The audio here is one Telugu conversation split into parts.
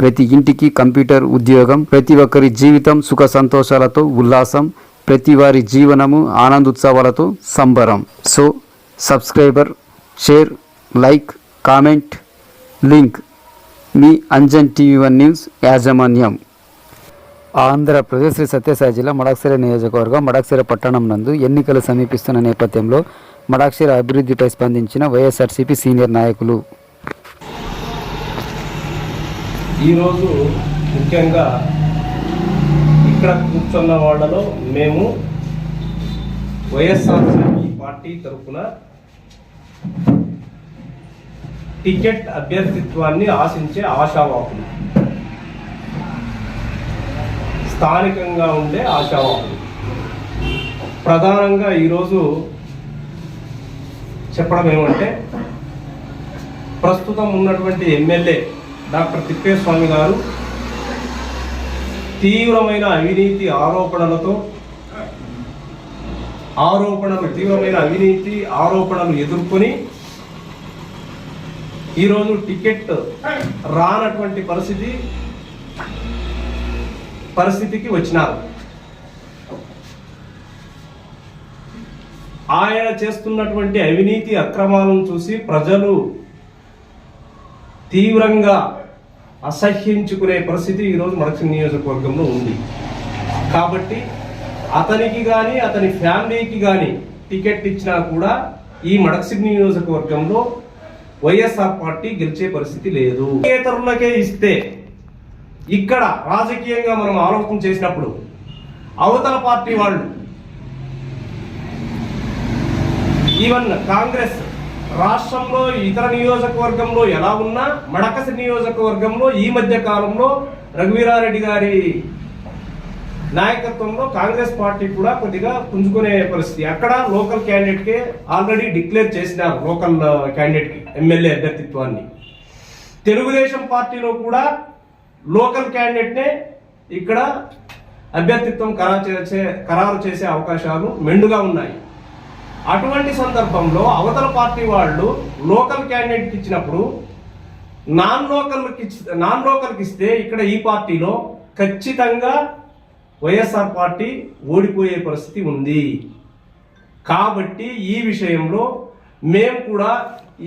ప్రతి ఇంటికి కంప్యూటర్ ఉద్యోగం ప్రతి ఒక్కరి జీవితం సుఖ సంతోషాలతో ఉల్లాసం ప్రతి వారి జీవనము ఆనందోత్సవాలతో సంబరం. So subscriber share like comment link. మీ అంజన్ టీవీ వన్ న్యూస్ యాజమాన్యం. ఆంధ్రప్రదేశ్ శ్రీ సత్యసాయి జిల్లా మడక్సిర నియోజకవర్గం మడక్సిర పట్టణం నందు ఎన్నికలు సమీపిస్తున్న నేపథ్యంలో మడాక్షిర అభివృద్ధిపై స్పందించిన వైఎస్ఆర్సీపీ సీనియర్ నాయకులు. ఈరోజు ముఖ్యంగా ఇక్కడ కూర్చున్న వాళ్ళలో మేము వైఎస్ఆర్సీపీ పార్టీ తరఫున టికెట్ అభ్యర్థిత్వాన్ని ఆశించే ఆశావాహులు. స్థానికంగా ఉండే ఆశావాహులు. ప్రధానంగా ఈరోజు చెప్పడం ఏమంటే ప్రస్తుతం ఉన్నటువంటి ఎమ్మెల్యే డాక్టర్ తిప్పేస్వామి గారు తీవ్రమైన అవినీతి ఆరోపణలతో ఆరోపణలు తీవ్రమైన అవినీతి ఆరోపణలు ఎదుర్కొని ఈరోజు టికెట్ రానటువంటి పరిస్థితి పరిస్థితికి వచ్చినారు. ఆయన చేస్తున్నటువంటి అవినీతి అక్రమాలను చూసి ప్రజలు తీవ్రంగా అసహ్యించుకునే పరిస్థితి ఈరోజు మడక్సి నియోజకవర్గంలో ఉంది. కాబట్టి అతనికి కానీ అతని ఫ్యామిలీకి కానీ టికెట్ ఇచ్చినా కూడా ఈ మడక్సిడ్ నియోజకవర్గంలో వైఎస్ఆర్ పార్టీ గెలిచే పరిస్థితి లేదు. ఇతరులకే ఇస్తే ఇక్కడ రాజకీయంగా మనం ఆలోచన చేసినప్పుడు అవతల పార్టీ వాళ్ళు ఈవెన్ కాంగ్రెస్ రాష్ట్రంలో ఇతర నియోజకవర్గంలో ఎలా ఉన్నా మడకసి నియోజకవర్గంలో ఈ మధ్య కాలంలో రఘువీరారెడ్డి గారి నాయకత్వంలో కాంగ్రెస్ పార్టీ కూడా కొద్దిగా పుంజుకునే పరిస్థితి. అక్కడ లోకల్ క్యాండిడేట్ ఆల్రెడీ డిక్లేర్ చేసినారు లోకల్ క్యాండిడేట్కి ఎమ్మెల్యే అభ్యర్థిత్వాన్ని. తెలుగుదేశం పార్టీలో కూడా లోకల్ క్యాండిడేట్ నే ఇక్కడ అభ్యర్థిత్వం ఖరారు చేసే ఖరారు చేసే అవకాశాలు మెండుగా ఉన్నాయి. అటువంటి సందర్భంలో అవతల పార్టీ వాళ్ళు లోకల్ క్యాండిడేట్కి ఇచ్చినప్పుడు నాన్ లోకల్కి నాన్ లోకల్కి ఇస్తే ఇక్కడ ఈ పార్టీలో ఖచ్చితంగా వైఎస్ఆర్ పార్టీ ఓడిపోయే పరిస్థితి ఉంది. కాబట్టి ఈ విషయంలో మేము కూడా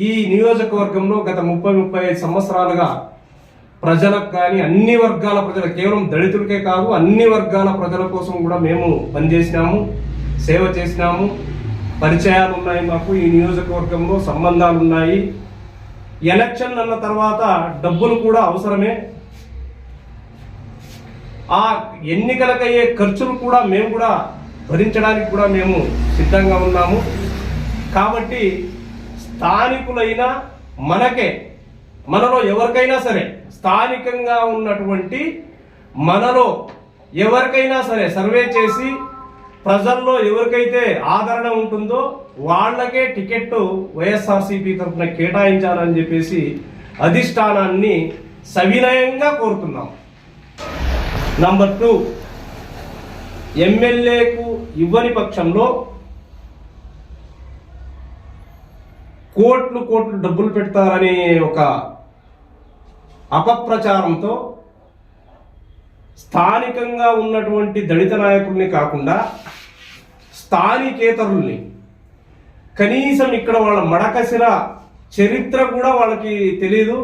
ఈ నియోజకవర్గంలో గత ముప్పై ముప్పై ఐదు సంవత్సరాలుగా ప్రజలకు కానీ అన్ని వర్గాల ప్రజలు కేవలం దళితులకే కాదు అన్ని వర్గాల ప్రజల కోసం కూడా మేము పనిచేసినాము సేవ చేసినాము. పరిచయాలు ఉన్నాయి మాకు ఈ నియోజకవర్గంలో సంబంధాలు ఉన్నాయి ఎలక్షన్ అన్న తర్వాత డబ్బులు కూడా అవసరమే. ఆ ఎన్నికలకయ్యే ఖర్చులు కూడా మేము కూడా భరించడానికి కూడా మేము సిద్ధంగా ఉన్నాము. కాబట్టి స్థానికులైన మనకే మనలో ఎవరికైనా సరే స్థానికంగా ఉన్నటువంటి మనలో ఎవరికైనా సరే సర్వే చేసి ప్రజల్లో ఎవరికైతే ఆదరణ ఉంటుందో వాళ్ళకే టికెట్ వైఎస్ఆర్సీపీ తరఫున కేటాయించాలని చెప్పేసి అధిష్టానాన్ని సవినయంగా కోరుతున్నాం. నంబర్ టూ ఎమ్మెల్యేకు ఇవ్వని పక్షంలో కోట్లు కోట్లు డబ్బులు పెడతారనే ఒక అపప్రచారంతో స్థానికంగా ఉన్నటువంటి దళిత నాయకుల్ని కాకుండా స్థానికేతరుల్ని. కనీసం ఇక్కడ వాళ్ళ మడకసిర చరిత్ర కూడా వాళ్ళకి తెలియదు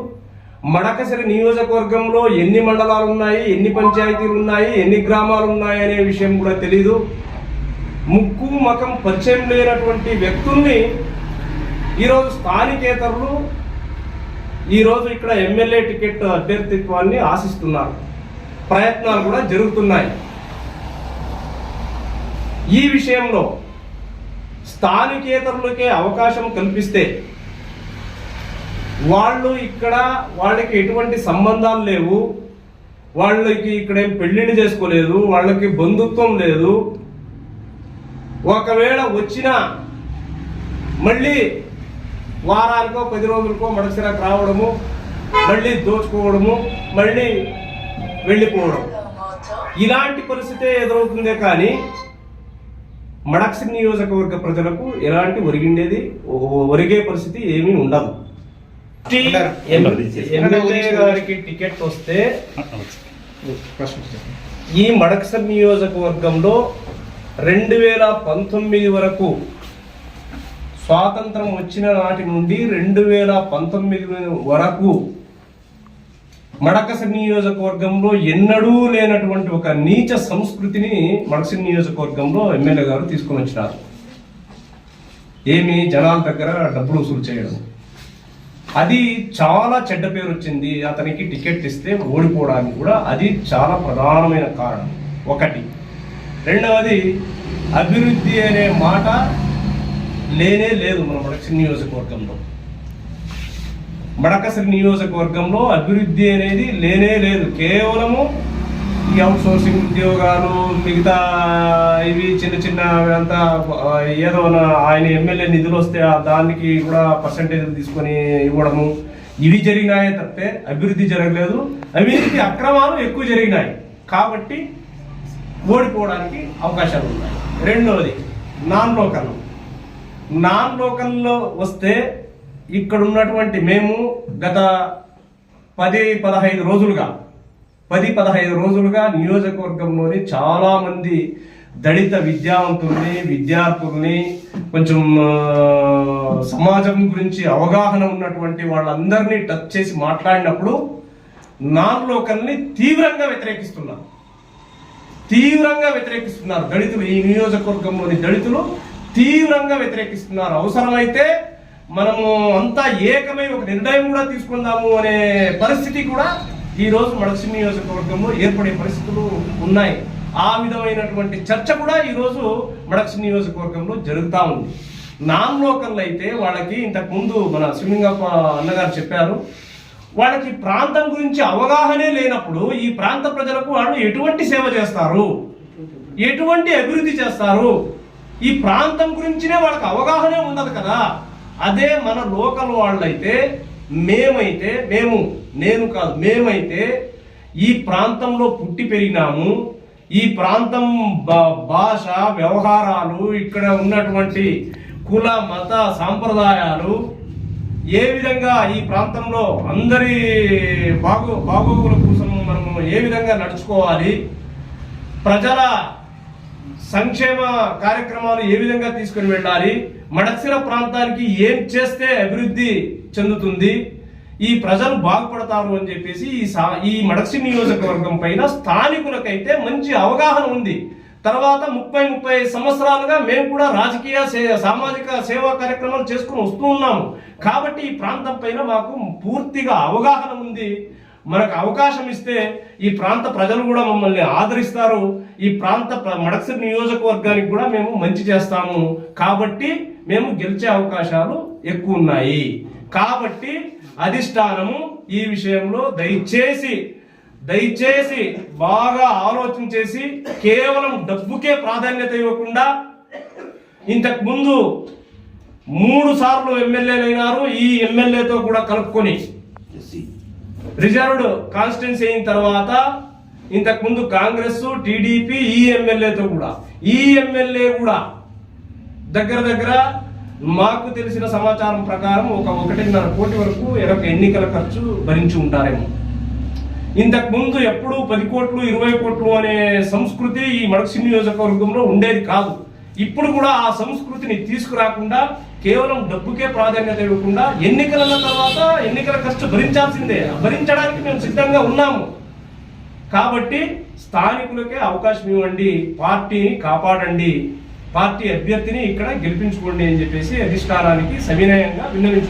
మడకసిర నియోజకవర్గంలో ఎన్ని మండలాలు ఉన్నాయి ఎన్ని పంచాయతీలు ఉన్నాయి ఎన్ని గ్రామాలు ఉన్నాయి అనే విషయం కూడా తెలియదు ముక్కు మకం పరిచయం లేనటువంటి వ్యక్తుల్ని ఈరోజు స్థానికేతరులు ఈరోజు ఇక్కడ ఎమ్మెల్యే టికెట్ అభ్యర్థిత్వాన్ని ఆశిస్తున్నారు. ప్రయత్నాలు కూడా జరుగుతున్నాయి. ఈ విషయంలో స్థానికేతరులకే అవకాశం కల్పిస్తే వాళ్ళు ఇక్కడ వాళ్ళకి ఎటువంటి సంబంధాలు లేవు వాళ్ళకి ఇక్కడేం పెళ్ళిని చేసుకోలేదు వాళ్ళకి బంధుత్వం లేదు. ఒకవేళ వచ్చినా మళ్ళీ వారానికో పది రోజులకో మడసిరాకు రావడము మళ్ళీ దోచుకోవడము మళ్ళీ వెళ్ళిపోవడం. ఇలాంటి పరిస్థితే ఎదురవుతుందే కానీ మడక్సి నియోజకవర్గ ప్రజలకు ఎలాంటి ఒరిగిండేది ఒరిగే పరిస్థితి ఏమీ ఉండదు. ఎమ్మెల్యే గారికి టికెట్ వస్తే ఈ మడక్సర్ నియోజకవర్గంలో రెండు వేల పంతొమ్మిది వరకు స్వాతంత్రం వచ్చిన నాటి నుండి రెండు వేల పంతొమ్మిది వరకు మడకసి నియోజకవర్గంలో ఎన్నడూ లేనటువంటి ఒక నీచ సంస్కృతిని మడకసి నియోజకవర్గంలో ఎమ్మెల్యే గారు తీసుకొని వచ్చినారు. ఏమి జనాల దగ్గర డబ్బులు వసూలు చేయడం. అది చాలా చెడ్డ పేరు వచ్చింది. అతనికి టికెట్ ఇస్తే ఓడిపోవడానికి కూడా అది చాలా ప్రధానమైన కారణం. ఒకటి. రెండవది అభివృద్ధి అనే మాట లేనే లేదు మన మడకసిరి నియోజకవర్గంలో. మడకసిరి నియోజకవర్గంలో అభివృద్ధి అనేది లేనే లేదు. కేవలము ఈ అవుట్ సోర్సింగ్ ఉద్యోగాలు మిగతా ఇవి చిన్న చిన్న అంతా ఏదో నా- ఆయన ఎమ్మెల్యే నిధులు వస్తే ఆ దానికి కూడా పర్సంటేజ్ తీసుకొని ఇవ్వడము. ఇవి జరిగినాయే తప్పితే అభివృద్ధి జరగలేదు. అభివృద్ధి అక్రమాలు ఎక్కువ జరిగినాయి. కాబట్టి ఓడిపోవడానికి అవకాశాలు ఉన్నాయి. రెండవది నాన్ లోకల్ నాన్ లోకల్లో వస్తే ఇక్కడ ఉన్నటువంటి మేము గత పది పదహైదు రోజులుగా పది పదహైదు రోజులుగా నియోజకవర్గంలోని చాలామంది దళిత విద్యావంతుల్ని విద్యార్థుల్ని కొంచెం సమాజం గురించి అవగాహన ఉన్నటువంటి వాళ్ళందరినీ టచ్ చేసి మాట్లాడినప్పుడు నాన్ లోకల్ని తీవ్రంగా వ్యతిరేకిస్తున్నారు. తీవ్రంగా వ్యతిరేకిస్తున్నారు దళితులు. ఈ నియోజకవర్గంలోని దళితులు తీవ్రంగా వ్యతిరేకిస్తున్నారు. అవసరమైతే మనము అంతా ఏకమై ఒక నిర్ణయం కూడా తీసుకుందాము అనే పరిస్థితి కూడా ఈరోజు రోజు మడసి నియోజకవర్గంలో ఏర్పడే పరిస్థితులు ఉన్నాయి. ఆ విధమైనటువంటి చర్చ కూడా ఈరోజు మడక్సి నియోజకవర్గంలో జరుగుతూ ఉంది. నాన్ లోకల్ అయితే వాళ్ళకి ఇంతకు ముందు మన స్విమ్మింగప్ప అన్నగారు చెప్పారు వాళ్ళకి ప్రాంతం గురించి అవగాహనే లేనప్పుడు ఈ ప్రాంత ప్రజలకు వాళ్ళు ఎటువంటి సేవ చేస్తారు? ఎటువంటి అభివృద్ధి చేస్తారు? ఈ ప్రాంతం గురించినే వాళ్ళకి అవగాహనే ఉండదు కదా. అదే మన లోకల్ వాళ్ళైతే మేమైతే మేము నేను కాదు మేమైతే ఈ ప్రాంతంలో పుట్టి పెరిగినాము. ఈ ప్రాంతం భా- భాష వ్యవహారాలు ఇక్కడ ఉన్నటువంటి కుల మత సాంప్రదాయాలు ఏ విధంగా ఈ ప్రాంతంలో అందరి బాగో బాగోగుల కోసం మనము ఏ విధంగా నడుచుకోవాలి ప్రజల సంక్షేమ కార్యక్రమాలు ఏ విధంగా తీసుకుని వెళ్ళాలి? మడక్సిర ప్రాంతానికి ఏం చేస్తే అభివృద్ధి చెందుతుంది? ఈ ప్రజలు బాగుపడతారు అని చెప్పేసి ఈ సా ఈ మడక్సి నియోజకవర్గం పైన స్థానికులకైతే మంచి అవగాహన ఉంది. తర్వాత ముప్పై ముప్పై సంవత్సరాలుగా మేము కూడా రాజకీయ సే- సామాజిక సేవా కార్యక్రమాలు చేసుకుని వస్తూ ఉన్నాము. కాబట్టి ఈ ప్రాంతం పైన మాకు పూర్తిగా అవగాహన ఉంది. మనకు అవకాశం ఇస్తే ఈ ప్రాంత ప్రజలు కూడా మమ్మల్ని ఆదరిస్తారు. ఈ ప్రాంత ప్ర- నియోజకవర్గానికి కూడా మేము మంచి చేస్తాము. కాబట్టి మేము గెలిచే అవకాశాలు ఎక్కువ ఉన్నాయి. కాబట్టి అధిష్టానము ఈ విషయంలో దయచేసి దయచేసి బాగా ఆలోచన చేసి కేవలం డబ్బుకే ప్రాధాన్యత ఇవ్వకుండా ఇంతకు ముందు మూడు సార్లు ఎమ్మెల్యేలు అయినారు ఈ ఎమ్మెల్యేతో కూడా కలుపుకొని రిజర్వ్డ్ కాన్స్టిట్యున్సీ అయిన తర్వాత ఇంతకుముందు కాంగ్రెస్ టీడీపీ ఈ ఎమ్మెల్యేతో కూడా ఈ ఎమ్మెల్యే కూడా దగ్గర దగ్గర మాకు తెలిసిన సమాచారం ప్రకారం ఒక ఒకటిన్నర కోటి వరకు ఎరొక ఎన్నికల ఖర్చు భరించి ఉంటారేమో. ఇంతకు ముందు ఎప్పుడు పది కోట్లు ఇరవై కోట్లు అనే సంస్కృతి ఈ మడక్సి నియోజకవర్గంలో ఉండేది కాదు. ఇప్పుడు కూడా ఆ సంస్కృతిని తీసుకురాకుండా కేవలం డబ్బుకే ప్రాధాన్యత ఇవ్వకుండా ఎన్నికల తర్వాత ఎన్నికల ఖర్చు భరించాల్సిందే. భరించడానికి మేము సిద్ధంగా ఉన్నాము. కాబట్టి స్థానికులకే అవకాశం ఇవ్వండి పార్టీని కాపాడండి పార్టీ అభ్యర్థిని ఇక్కడ గెలిపించుకోండి అని చెప్పేసి అధిష్టానానికి సవినయంగా విన్నవించు